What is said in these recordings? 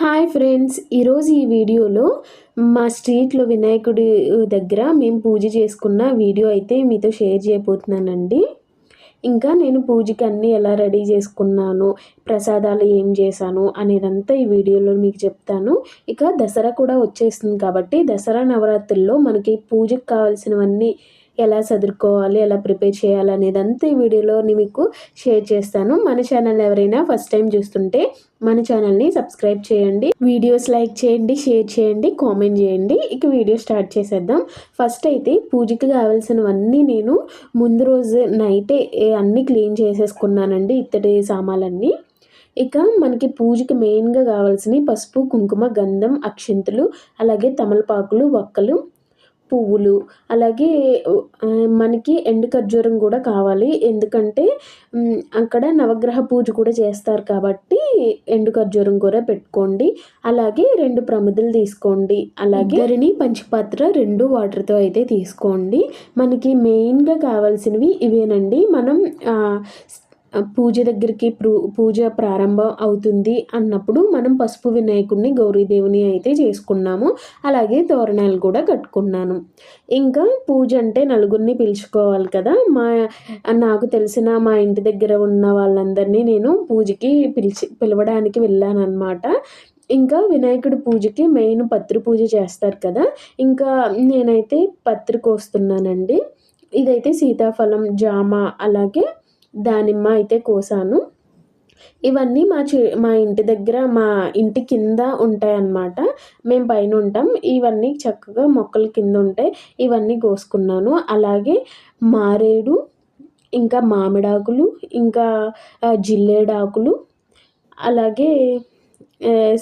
Hi friends ఈరోజు ఈ వీడియోలో మా స్ట్రీట్లో వినాయకుడి దగ్గర మేము పూజ చేసుకున్న వీడియో అయితే మీతో షేర్ చేయబోతున్నానండి. ఇంకా నేను పూజకి అన్నీ ఎలా రెడీ చేసుకున్నాను ప్రసాదాలు ఏం చేశాను అనేదంతా ఈ వీడియోలో మీకు చెప్తాను. ఇక దసరా కూడా వచ్చేస్తుంది కాబట్టి దసరా నవరాత్రుల్లో మనకి పూజకి కావాల్సినవన్నీ ఎలా చదువుకోవాలి ఎలా ప్రిపేర్ చేయాలి అనేది అంతా ఈ వీడియోలో మీకు షేర్ చేస్తాను. మన ఛానల్ ఎవరైనా ఫస్ట్ టైం చూస్తుంటే మన ఛానల్ని సబ్స్క్రైబ్ చేయండి. వీడియోస్ లైక్ చేయండి షేర్ చేయండి కామెంట్ చేయండి. ఇక వీడియో స్టార్ట్ చేసేద్దాం. ఫస్ట్ అయితే పూజకి కావాల్సినవన్నీ నేను ముందు రోజు నైటే అన్నీ క్లీన్ చేసేసుకున్నానండి ఇత్తడి సామాన్లన్నీ. ఇక మనకి పూజకి మెయిన్గా కావాల్సినవి పసుపు కుంకుమ గంధం అక్షింతలు అలాగే తమలపాకులు వక్కలు పువ్వులు అలాగే మనకి ఎండు ఖర్జూరం కూడా కావాలి. ఎందుకంటే అక్కడ నవగ్రహ పూజ కూడా చేస్తారు కాబట్టి ఎండు ఖర్జూరం కూడా పెట్టుకోండి. అలాగే రెండు ప్రమిదలు తీసుకోండి. అలాగే గరిని పంచపాత్ర రెండు వాటర్తో అయితే తీసుకోండి. మనకి మెయిన్గా కావాల్సినవి ఇవేనండి. మనం పూజ దగ్గరికి పూజ ప్రారంభం అవుతుంది అన్నప్పుడు మనం పసుపు వినాయకుడిని గౌరీదేవుని అయితే చేసుకున్నాము. అలాగే తోరణాలు కూడా కట్టుకున్నాను. ఇంకా పూజ అంటే నలుగురిని పిలుచుకోవాలి కదా. మా నాకు తెలిసిన మా ఇంటి దగ్గర ఉన్న వాళ్ళందరినీ నేను పూజకి పిలిచి పిలవడానికి వెళ్ళాను అనమాట ఇంకా వినాయకుడి పూజకి మెయిన్ పత్రి పూజ చేస్తారు కదా. ఇంకా నేనైతే పత్రి కోస్తున్నానండి. ఇదైతే సీతాఫలం జామ అలాగే దానిమ్మ అయితే కోసాను. ఇవన్నీ మా చి మా ఇంటి దగ్గర మా ఇంటి కింద ఉంటాయన్నమాట. మేము పైన ఉంటాం. ఇవన్నీ చక్కగా మొక్కల కింద ఉంటాయి. ఇవన్నీ కోసుకున్నాను. అలాగే మారేడు ఇంకా మామిడాకులు ఇంకా జిల్లేడాకులు అలాగే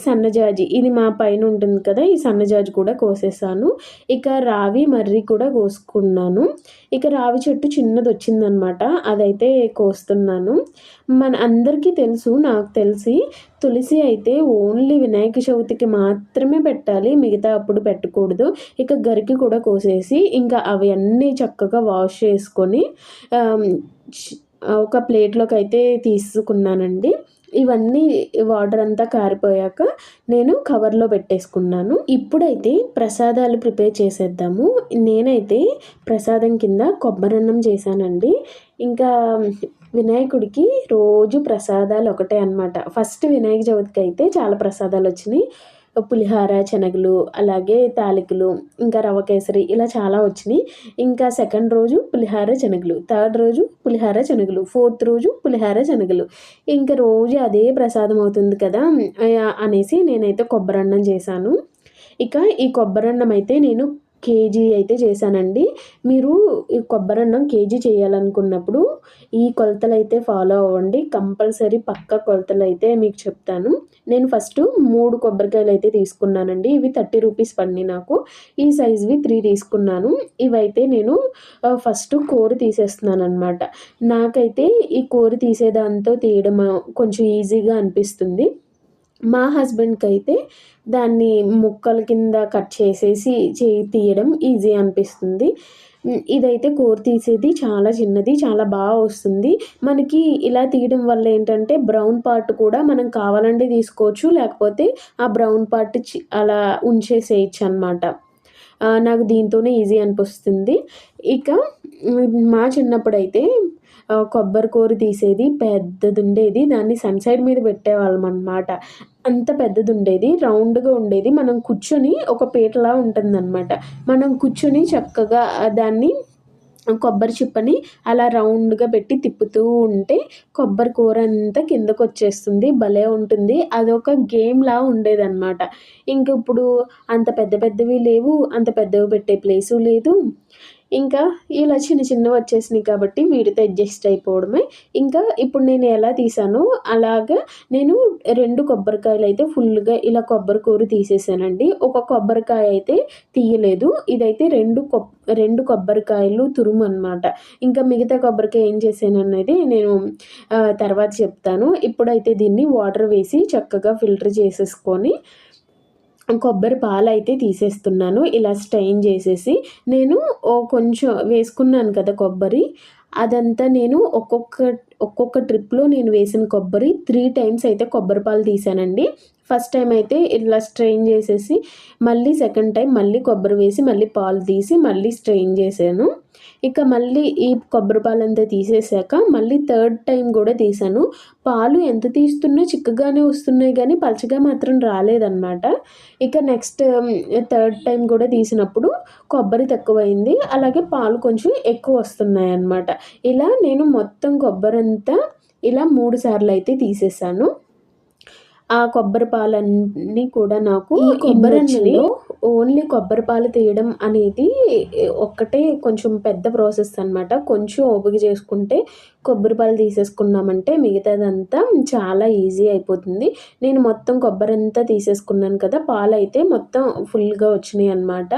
సన్నజాజి ఇది మా పైన ఉంటుంది కదా ఈ సన్నజాజి కూడా కోసేసాను. ఇక రావి మర్రి కూడా కోసుకున్నాను. ఇక రావి చెట్టు చిన్నది వచ్చిందనమాట అదైతే కోస్తున్నాను. మన అందరికీ తెలుసు నాకు తెలిసి తులసి అయితే ఓన్లీ వినాయక చవితికి మాత్రమే పెట్టాలి మిగతా అప్పుడు పెట్టకూడదు. ఇక గరికి కూడా కోసేసి ఇంకా అవి అన్నీ చక్కగా వాష్ చేసుకొని ఒక ప్లేట్లోకి అయితే తీసుకున్నానండి. ఇవన్నీ వాటర్ అంతా కారిపోయాక నేను కవర్లో పెట్టేసుకున్నాను. ఇప్పుడైతే ప్రసాదాలు ప్రిపేర్ చేసేద్దాము. నేనైతే ప్రసాదం కింద కొబ్బరన్నం చేశానండి. ఇంకా వినాయకుడికి రోజు ప్రసాదాలు ఒకటే అనమాట ఫస్ట్ వినాయక చవితికి అయితే చాలా ప్రసాదాలు వచ్చినాయి. పులిహార శనగలు అలాగే తాలికలు ఇంకా రవ కేసరి ఇలా చాలా వచ్చినాయి. ఇంకా సెకండ్ రోజు పులిహార శనగలు. థర్డ్ రోజు పులిహార శనగలు. ఫోర్త్ రోజు పులిహార శనగలు. ఇంకా రోజు అదే ప్రసాదం అవుతుంది కదా అనేసి నేనైతే కొబ్బరన్నం చేశాను. ఇక ఈ కొబ్బరన్నం అయితే నేను కేజీ అయితే చేశానండి. మీరు ఈ కొబ్బరి అన్నం కేజీ చేయాలనుకున్నప్పుడు ఈ కొలతలు అయితే ఫాలో అవ్వండి. కంపల్సరీ పక్క కొలతలు అయితే మీకు చెప్తాను. నేను ఫస్ట్ మూడు కొబ్బరికాయలు అయితే తీసుకున్నానండి. ఇవి థర్టీ రూపీస్ పడినాయి నాకు. ఈ సైజ్వి త్రీ తీసుకున్నాను. ఇవైతే నేను ఫస్ట్ కూర తీసేస్తున్నాను అనమాట నాకైతే ఈ కూర తీసేదాంతో తీయడం కొంచెం ఈజీగా అనిపిస్తుంది. మా హస్బెండ్కి అయితే దాన్ని ముక్కల కింద కట్ చేసేసి చేయి తీయడం ఈజీ అనిపిస్తుంది. ఇదైతే కూర తీసేది చాలా చిన్నది చాలా బాగా వస్తుంది. మనకి ఇలా తీయడం వల్ల ఏంటంటే బ్రౌన్ పార్ట్ కూడా మనం కావాలంటే తీసుకోవచ్చు లేకపోతే ఆ బ్రౌన్ పార్ట్ అలా ఉంచేసేయచ్చు అనమాట నాకు దీంతోనే ఈజీ అనిపిస్తుంది. ఇక మా చిన్నప్పుడైతే కొబ్బరి కూర తీసేది పెద్దది ఉండేది దాన్ని సన్ సైడ్ మీద పెట్టేవాళ్ళం అనమాట అంత పెద్దది ఉండేది రౌండ్గా ఉండేది. మనం కూర్చొని ఒక పీటలా ఉంటుందన్నమాట. మనం కూర్చొని చక్కగా దాన్ని కొబ్బరి చిప్పని అలా రౌండ్గా పెట్టి తిప్పుతూ ఉంటే కొబ్బరి కూర అంతా కిందకు వచ్చేస్తుంది భలే ఉంటుంది. అదొక గేమ్లా ఉండేదన్నమాట. ఇంక ఇప్పుడు అంత పెద్ద పెద్దవి లేవు. అంత పెద్దవి పెట్టే ప్లేసు లేదు. ఇంకా ఇలా చిన్న చిన్నవి వచ్చేసినాయి కాబట్టి వీటితో అడ్జస్ట్ అయిపోవడమే. ఇంకా ఇప్పుడు నేను ఎలా తీసానో అలాగా నేను రెండు కొబ్బరికాయలు అయితే ఫుల్గా ఇలా కొబ్బరి కూర తీసేసానండి. ఒక కొబ్బరికాయ అయితే తీయలేదు. ఇదైతే రెండు కొబ్బ రెండు కొబ్బరికాయలు తురుము అనమాట ఇంకా మిగతా కొబ్బరికాయ ఏం చేశాను అనేది నేను తర్వాత చెప్తాను. ఇప్పుడైతే దీన్ని వాటర్ వేసి చక్కగా ఫిల్టర్ చేసేసుకొని కొబ్బరి పాలు అయితే తీసేస్తున్నాను. ఇలా స్టెయిన్ చేసేసి నేను ఓ కొంచెం వేసుకున్నాను కదా కొబ్బరి. అదంతా నేను ఒక్కొక్క ఒక్కొక్క ట్రిప్లో నేను వేసిన కొబ్బరి త్రీ టైమ్స్ అయితే కొబ్బరి పాలు తీసానండి. ఫస్ట్ టైం అయితే ఇట్లా స్ట్రెయిన్ చేసేసి మళ్ళీ సెకండ్ టైం మళ్ళీ కొబ్బరి వేసి మళ్ళీ పాలు తీసి మళ్ళీ స్ట్రెయిన్ చేశాను. ఇక మళ్ళీ ఈ కొబ్బరి పాలు అంతా తీసేసాక మళ్ళీ థర్డ్ టైం కూడా తీసాను. పాలు ఎంత తీస్తున్నా చిక్కగానే వస్తున్నాయి కానీ పలచగా మాత్రం రాలేదన్నమాట. ఇక నెక్స్ట్ థర్డ్ టైం కూడా తీసినప్పుడు కొబ్బరి తక్కువైంది. అలాగే పాలు కొంచెం ఎక్కువ వస్తున్నాయి అన్నమాట ఇలా నేను మొత్తం కొబ్బరి అంతా ఇలా మూడు సార్లు అయితే తీసేసాను. ఆ కొబ్బరి పాలన్నీ కూడా నాకు ఈ కొబ్బరి ఓన్లీ కొబ్బరి పాలు తీయడం అనేది ఒక్కటే కొంచెం పెద్ద ప్రాసెస్ అనమాట కొంచెం ఓపిక చేసుకుంటే కొబ్బరి పాలు తీసేసుకున్నామంటే మిగతాదంతా చాలా ఈజీ అయిపోతుంది. నేను మొత్తం కొబ్బరి అంతా తీసేసుకున్నాను కదా పాలు అయితే మొత్తం ఫుల్గా వచ్చినాయి అనమాట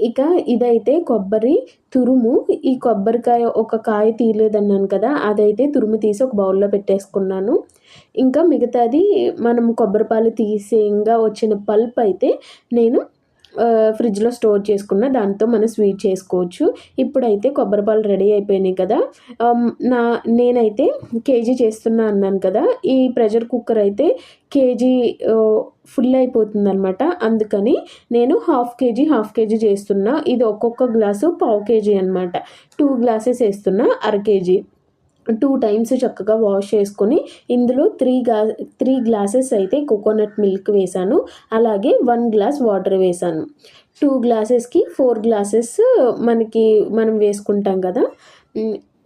ఇక ఇదైతే కొబ్బరి తురుము. ఈ కొబ్బరికాయ ఒక కాయ తీయలేదన్నాను కదా అదైతే తురుము తీసి ఒక బౌల్లో పెట్టేసుకున్నాను. ఇంకా మిగతాది మనం కొబ్బరి పాలు తీసేయంగా వచ్చిన పల్ప్ అయితే నేను ఫ్రిడ్జ్లో స్టోర్ చేసుకున్న దాంతో మనం స్వీట్ చేసుకోవచ్చు. ఇప్పుడైతే కొబ్బరి పాలు రెడీ అయిపోయినాయి కదా. నా నేనైతే కేజీ చేస్తున్నా అన్నాను కదా. ఈ ప్రెషర్ కుక్కర్ అయితే కేజీ ఫుల్ అయిపోతుంది అనమాట అందుకని నేను హాఫ్ కేజీ హాఫ్ కేజీ చేస్తున్నా. ఇది ఒక్కొక్క గ్లాసు పావు కేజీ అనమాట టూ గ్లాసెస్ వేస్తున్నా అర కేజీ. టూ టైమ్స్ చక్కగా వాష్ చేసుకొని ఇందులో త్రీ గా త్రీ గ్లాసెస్ అయితే కోకోనట్ మిల్క్ వేసాను అలాగే వన్ గ్లాస్ వాటర్ వేసాను టూ గ్లాసెస్కి ఫోర్ గ్లాసెస్ మనకి మనం వేసుకుంటాం కదా.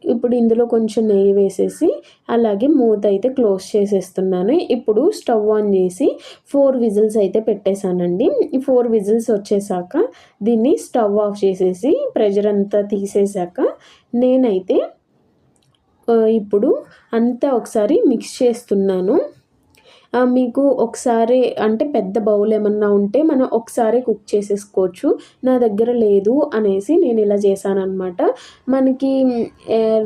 ఇప్పుడు ఇందులో కొంచెం నెయ్యి వేసేసి అలాగే మూత అయితే క్లోజ్ చేసేస్తున్నాను. ఇప్పుడు స్టవ్ ఆన్ చేసి ఫోర్ విజిల్స్ అయితే పెట్టేశానండి. ఫోర్ విజిల్స్ వచ్చేసాక దీన్ని స్టవ్ ఆఫ్ చేసేసి ప్రెషర్ అంతా తీసేసాక నేనైతే ఇప్పుడు అంతా ఒకసారి మిక్స్ చేస్తున్నాను. మీకు ఒకసారి అంటే పెద్ద బౌల్ ఏమన్నా ఉంటే మనం ఒకసారి కుక్ చేసేసుకోవచ్చు. నా దగ్గర లేదు అనేసి నేను ఇలా చేశానమాట మనకి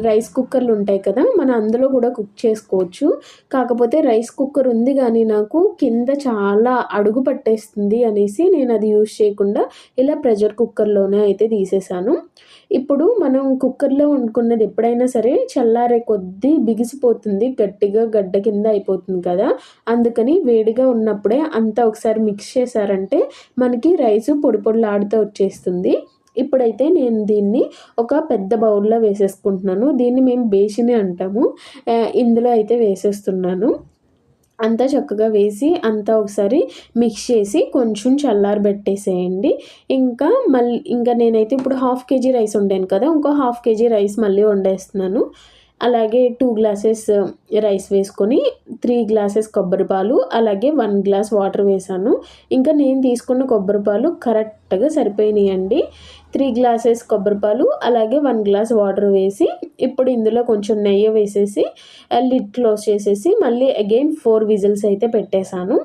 రైస్ కుక్కర్లు ఉంటాయి కదా మనం అందులో కూడా కుక్ చేసుకోవచ్చు. కాకపోతే రైస్ కుక్కర్ ఉంది కానీ నాకు కింద చాలా అడుగు పట్టేస్తుంది అనేసి నేను అది యూజ్ చేయకుండా ఇలా ప్రెషర్ కుక్కర్లోనే అయితే తీసేసాను ఇప్పుడు మనం కుక్కర్లో వండుకున్నది ఎప్పుడైనా సరే చల్లారే కొద్దీ బిగిసిపోతుంది గట్టిగా గడ్డ కింద అయిపోతుంది కదా. అందుకని వేడిగా ఉన్నప్పుడే అంతా ఒకసారి మిక్స్ చేశారంటే మనకి రైసు పొడి పొడిలాడుతూ వచ్చేస్తుంది. ఇప్పుడైతే నేను దీన్ని ఒక పెద్ద బౌల్లో వేసేసుకుంటున్నాను. దీన్ని మేము బేసిని అంటాము. ఇందులో అయితే వేసేస్తున్నాను. అంతా చక్కగా వేసి అంతా ఒకసారి మిక్స్ చేసి కొంచెం చల్లారబెట్టేసేయండి ఇంకా మళ్ళీ ఇంకా నేనైతే ఇప్పుడు హాఫ్ కేజీ రైస్ వండాను కదా ఇంకో హాఫ్ కేజీ రైస్ మళ్ళీ వండేస్తున్నాను. అలాగే టూ గ్లాసెస్ రైస్ వేసుకొని త్రీ గ్లాసెస్ కొబ్బరి పాలు అలాగే వన్ గ్లాస్ వాటర్ వేసాను. ఇంకా నేను తీసుకున్న కొబ్బరి పాలు కరెక్ట్గా సరిపోయినాయండి. త్రీ గ్లాసెస్ కొబ్బరి పాలు అలాగే వన్ గ్లాస్ వాటర్ వేసి ఇప్పుడు ఇందులో కొంచెం నెయ్యి వేసేసి లిడ్ క్లోజ్ చేసేసి మళ్ళీ అగైన్ ఫోర్ విజిల్స్ అయితే పెట్టేశాను.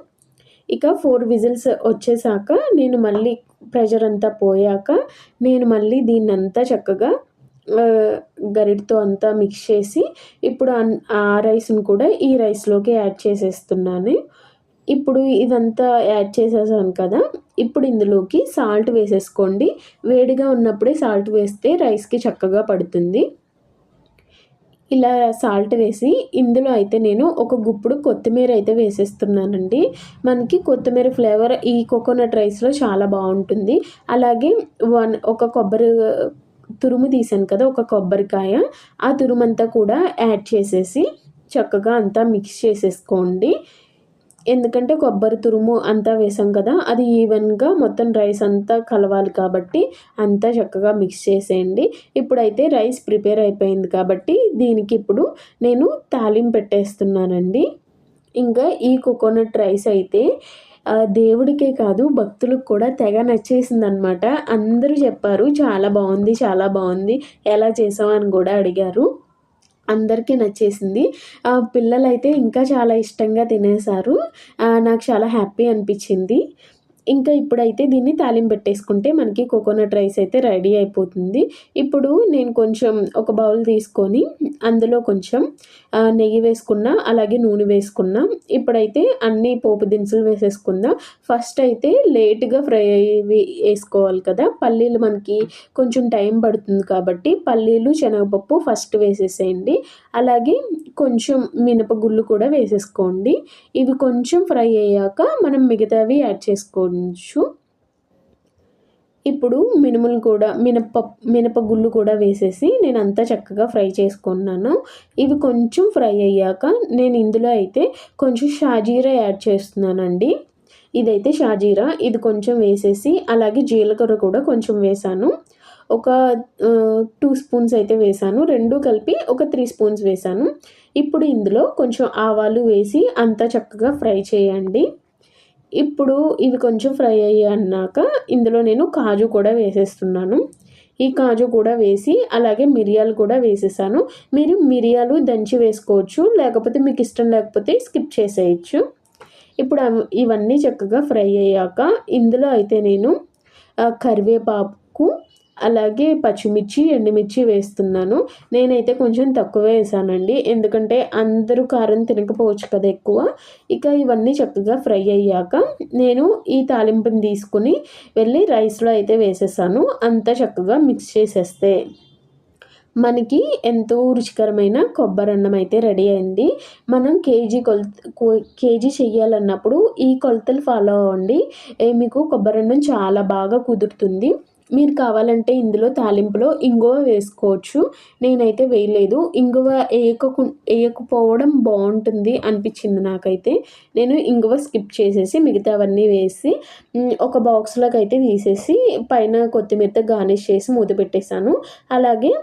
ఇక ఫోర్ విజిల్స్ వచ్చేసాక నేను మళ్ళీ ప్రెషర్ అంతా పోయాక నేను మళ్ళీ దీన్నంతా చక్కగా గరిటతో అంతా మిక్స్ చేసి ఇప్పుడు ఆ రైస్ని కూడా ఈ రైస్లోకి యాడ్ చేసేస్తున్నాను. ఇప్పుడు ఇదంతా యాడ్ చేసేసాను కదా ఇప్పుడు ఇందులోకి సాల్ట్ వేసేసుకోండి. వేడిగా ఉన్నప్పుడే సాల్ట్ వేస్తే రైస్కి చక్కగా పడుతుంది. ఇలా సాల్ట్ వేసి ఇందులో అయితే నేను ఒక గుప్పుడు కొత్తిమీర అయితే వేసేస్తున్నానండి. మనకి కొత్తిమీర ఫ్లేవర్ ఈ కోకోనట్ రైస్లో చాలా బాగుంటుంది. అలాగే వన్ ఒక కొబ్బరి తురుము తీసాను కదా ఒక కొబ్బరికాయ. ఆ తురుమంతా కూడా యాడ్ చేసేసి చక్కగా అంతా మిక్స్ చేసేసుకోండి. ఎందుకంటే కొబ్బరి తురుము అంతా వేసాం కదా అది ఈవెన్గా మొత్తం రైస్ అంతా కలవాలి కాబట్టి అంతా చక్కగా మిక్స్ చేసేయండి. ఇప్పుడైతే రైస్ ప్రిపేర్ అయిపోయింది కాబట్టి దీనికి ఇప్పుడు నేను తాలింపు పెట్టేస్తున్నానండి. ఇంకా ఈ కోకోనట్ రైస్ అయితే దేవుడికే కాదు భక్తులకు కూడా తెగ నచ్చేసింది అనమాట అందరూ చెప్పారు చాలా బాగుంది చాలా బాగుంది ఎలా చేసావు? అని కూడా అడిగారు. అందరికీ నచ్చేసింది. పిల్లలైతే ఇంకా చాలా ఇష్టంగా తినేశారు. నాకు చాలా హ్యాపీ అనిపించింది. ఇంకా ఇప్పుడైతే దీన్ని తాలింపు పెట్టేసుకుంటే మనకి కోకోనట్ రైస్ అయితే రెడీ అయిపోతుంది. ఇప్పుడు నేను కొంచెం ఒక బౌల్ తీసుకొని అందులో కొంచెం నెయ్యి వేసుకున్నా అలాగే నూనె వేసుకున్నా. ఇప్పుడైతే అన్ని పోపు దినుసులు వేసేసుకుందాం. ఫస్ట్ అయితే లేట్గా ఫ్రై వేసుకోవాలి కదా. పల్లీలు మనకి కొంచెం టైం పడుతుంది కాబట్టి పల్లీలు శనగపప్పు ఫస్ట్ వేసేసేయండి. అలాగే కొంచెం మినపగుళ్ళు కూడా వేసేసుకోండి. ఇవి కొంచెం ఫ్రై అయ్యాక మనం మిగతావి యాడ్ కొంచెం. ఇప్పుడు మినుములు కూడా మినప మినపగుళ్ళు కూడా వేసేసి నేను అంతా చక్కగా ఫ్రై చేసుకున్నాను. ఇవి కొంచెం ఫ్రై అయ్యాక నేను ఇందులో అయితే కొంచెం షాజీరా యాడ్ చేస్తున్నానండి. ఇదైతే షాజీరా ఇది కొంచెం వేసేసి అలాగే జీలకర్ర కూడా కొంచెం వేసాను. ఒక టూ స్పూన్స్ అయితే వేసాను. రెండు కలిపి ఒక త్రీ స్పూన్స్ వేసాను. ఇప్పుడు ఇందులో కొంచెం ఆవాలు వేసి అంతా చక్కగా ఫ్రై చేయండి. ఇప్పుడు ఇవి కొంచెం ఫ్రై అయ్యాక ఇందులో నేను కాజు కూడా వేసేస్తున్నాను. ఈ కాజు కూడా వేసి అలాగే మిరియాలు కూడా వేసేసాను. మీరు మిరియాలు దంచి వేసుకోవచ్చు లేకపోతే మీకు ఇష్టం లేకపోతే స్కిప్ చేసేయచ్చు. ఇప్పుడు ఇవన్నీ చక్కగా ఫ్రై అయ్యాక ఇందులో అయితే నేను కరివేపాకు అలాగే పచ్చిమిర్చి ఎండుమిర్చి వేస్తున్నాను. నేనైతే కొంచెం తక్కువ వేసానండి. ఎందుకంటే అందరూ కారం తినకపోవచ్చు కదా ఎక్కువ. ఇక ఇవన్నీ చక్కగా ఫ్రై అయ్యాక నేను ఈ తాలింపుని తీసుకుని వెళ్ళి రైస్లో అయితే వేసేసాను. అంతా చక్కగా మిక్స్ చేసేస్తే మనకి ఎంతో రుచికరమైన కొబ్బరి అన్నం అయితే రెడీ అయింది. మనం కేజీ కొలత కేజీ చెయ్యాలన్నప్పుడు ఈ కొలతలు ఫాలో అవ్వండి. మీకు కొబ్బరి అన్నం చాలా బాగా కుదురుతుంది. మీరు కావాలంటే ఇందులో తాలింపులో ఇంగువ వేసుకోవచ్చు. నేనైతే వేయలేదు. ఇంగువ వేయకకు వేయకపోవడం బాగుంటుంది అనిపించింది నాకైతే. నేను ఇంగువ స్కిప్ చేసేసి మిగతావన్నీ వేసి ఒక బాక్స్లోకి అయితే తీసేసి పైన కొత్తిమీరతో గార్నిష్ చేసి మూత పెట్టేశాను. అలాగే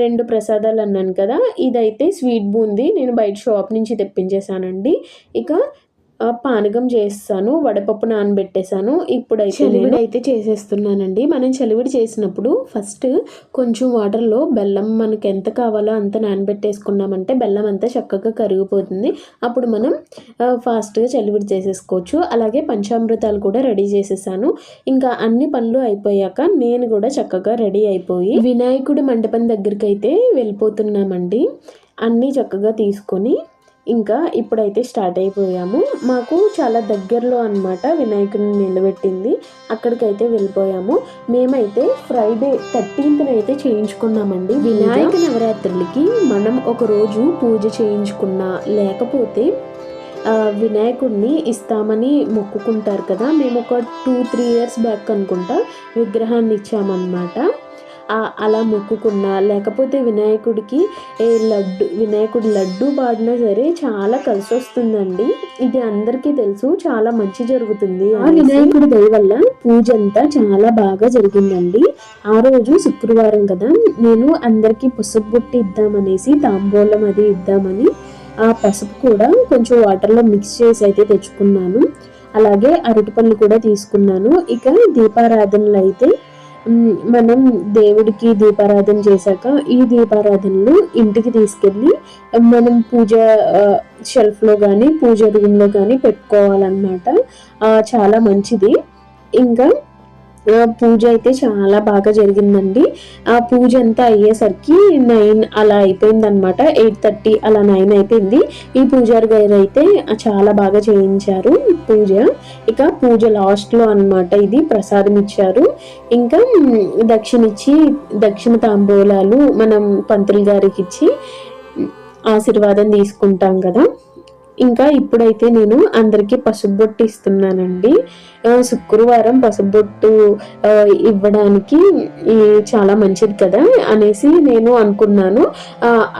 రెండు ప్రసాదాలు అన్నాను కదా ఇదైతే స్వీట్ బూందీ. నేను బయట షాప్ నుంచి తెప్పించేసానండి ఇక పానకం చేస్తాను వడపప్పు నానబెట్టేశాను. ఇప్పుడైతే చలివిడి అయితే చేసేస్తున్నానండి. మనం చలివిడి చేసినప్పుడు ఫస్ట్ కొంచెం వాటర్లో బెల్లం మనకి ఎంత కావాలో అంత నానబెట్టేసుకున్నామంటే బెల్లం అంతా చక్కగా కరిగిపోతుంది. అప్పుడు మనం ఫాస్ట్గా చలివిడి చేసేసుకోవచ్చు. అలాగే పంచామృతాలు కూడా రెడీ చేసేసాను. ఇంకా అన్ని పనులు అయిపోయాక నేను కూడా చక్కగా రెడీ అయిపోయి వినాయకుడి మండపం దగ్గరికి అయితే వెళ్ళిపోతున్నామండి. అన్నీ చక్కగా తీసుకొని ఇంకా ఇప్పుడైతే స్టార్ట్ అయిపోయాము. మాకు చాలా దగ్గరలో అనమాట వినాయకుడిని నిలబెట్టింది. అక్కడికైతే వెళ్ళిపోయాము. మేమైతే ఫ్రైడే థర్టీన్త్న అయితే చేయించుకున్నామండి వినాయక నవరాత్రులకి మనం ఒక రోజు పూజ చేయించుకున్నా లేకపోతే వినాయకుడిని ఇస్తామని మొక్కుకుంటారు కదా. మేము ఒక టూ త్రీ ఇయర్స్ బ్యాక్ అనుకుంటా విగ్రహాన్ని ఇచ్చామన్నమాట అలా మొక్కుకున్నా. లేకపోతే వినాయకుడికి ఏ లడ్డు వినాయకుడి లడ్డు పాడినా సరే చాలా కలిసి వస్తుందండి ఇది అందరికీ తెలుసు చాలా మంచి జరుగుతుంది ఆ వినాయకుడి దయ వల్ల పూజ అంతా చాలా బాగా జరిగిందండి. ఆ రోజు శుక్రవారం కదా నేను అందరికీ పసుపు బుట్టి ఇద్దామనేసి తాంబూలం అది ఇద్దామని ఆ పసుపు కూడా కొంచెం వాటర్లో మిక్స్ చేసి అయితే తెచ్చుకున్నాను. అలాగే అరటిపళ్ళు కూడా తీసుకున్నాను. ఇక దీపారాధనలు అయితే మనం దేవుడికి దీపారాధన చేశాక ఈ దీపారాధనను ఇంటికి తీసుకెళ్ళి మనం పూజ షెల్ఫ్లో కానీ పూజ రూమ్లో కానీ పెట్టుకోవాలన్నమాట. చాలా మంచిది. ఇంకా పూజ అయితే చాలా బాగా జరిగిందండి. ఆ పూజ అంతా అయ్యేసరికి నైన్ అలా అయిపోయిందనమాట ఎయిట్ థర్టీ అలా నైన్ అయిపోయింది. ఈ పూజారి గారు అయితే చాలా బాగా చేయించారు పూజ. ఇక పూజ లాస్ట్లో అనమాట ఇది ప్రసాదం ఇచ్చారు. ఇంకా దక్షిణ ఇచ్చి దక్షిణ తాంబూలాలు మనం పంతులు గారికి ఇచ్చి ఆశీర్వాదం తీసుకుంటాం కదా. ఇంకా ఇప్పుడైతే నేను అందరికీ పసుబొట్టు ఇస్తున్నానండి. శుక్రవారం పసుబొట్టు ఇవ్వడానికి చాలా మంచిది కదా అనేసి నేను అనుకున్నాను.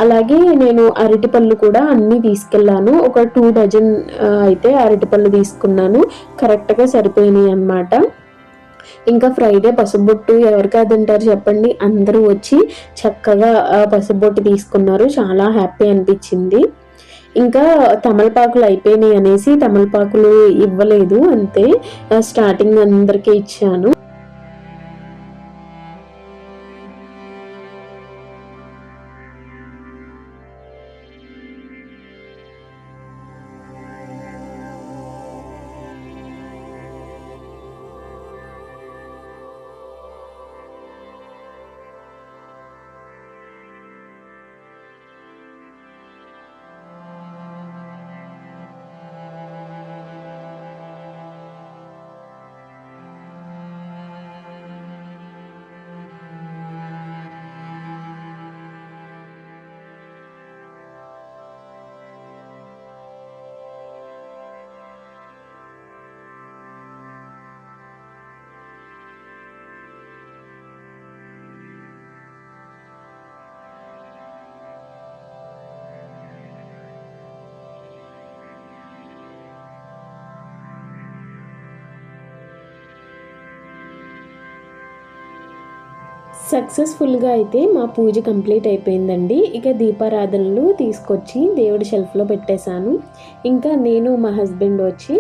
అలాగే నేను అరటిపళ్ళు కూడా అన్నీ తీసుకెళ్ళాను. ఒక టూ డజన్ అయితే అరటిపళ్ళు తీసుకున్నాను. కరెక్ట్గా సరిపోయినాయి అన్నమాట. ఇంకా ఫ్రైడే పసుబొట్టు ఎవరు కాదంటారు చెప్పండి. అందరూ వచ్చి చక్కగా పసుబొట్టు తీసుకున్నారు. చాలా హ్యాపీ అనిపించింది. ఇంకా తమలపాకులు అయిపోయినాయి అనేసి తమలపాకులు ఇవ్వలేదు అంతే. స్టార్టింగ్ అందరికీ ఇచ్చాను. సక్సెస్ఫుల్గా అయితే మా పూజ కంప్లీట్ అయిపోయిందండి. ఇక దీపారాధనలు తీసుకొచ్చి దేవుడి షెల్ఫ్లో పెట్టేశాను. ఇంకా నేను మా హస్బెండ్ వచ్చి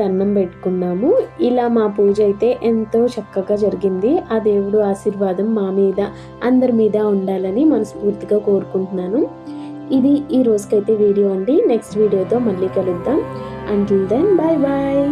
దండం పెట్టుకున్నాము. ఇలా మా పూజ అయితే ఎంతో చక్కగా జరిగింది. ఆ దేవుడు ఆశీర్వాదం మా మీద అందరి మీద ఉండాలని మనస్ఫూర్తిగా కోరుకుంటున్నాను. ఇది ఈ రోజుకైతే వీడియో అండి. నెక్స్ట్ వీడియోతో మళ్ళీ కలుద్దాం. Until then bye bye